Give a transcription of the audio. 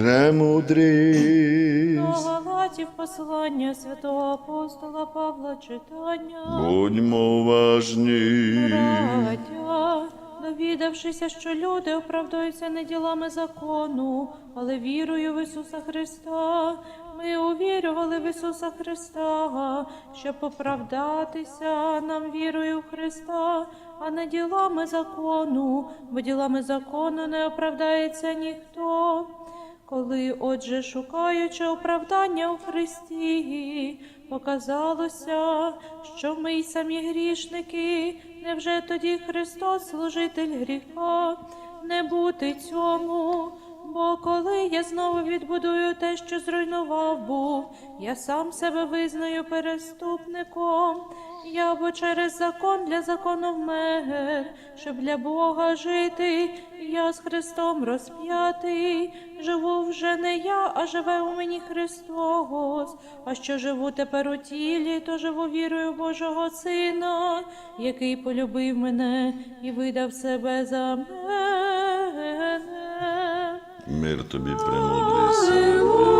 Премудрість. До Галатів послання святого апостола Павла читання. Будьмо уважні. Браття, довідавшися, що люди оправдуються не ділами закону, але вірою в Ісуса Христа. Ми увірювали в Ісуса Христа, щоб оправдатися нам вірою в Христа, а не ділами закону, бо ділами закону не оправдається ніхто. Коли, отже, шукаючи оправдання у Христі, показалося, що ми й самі грішники, невже тоді Христос, служитель гріха, не бути цьому? Коли я знову відбудую те, що зруйнував був, я сам себе визнаю переступником. Я бо через закон для закону вмер, щоб для Бога жити, я з Христом розп'ятий. Живу вже не я, а живе у мені Христос. А що живу тепер у тілі, то живу вірою Божого Сина, який полюбив мене і видав себе за мене. Мир тобі, примудрий сину.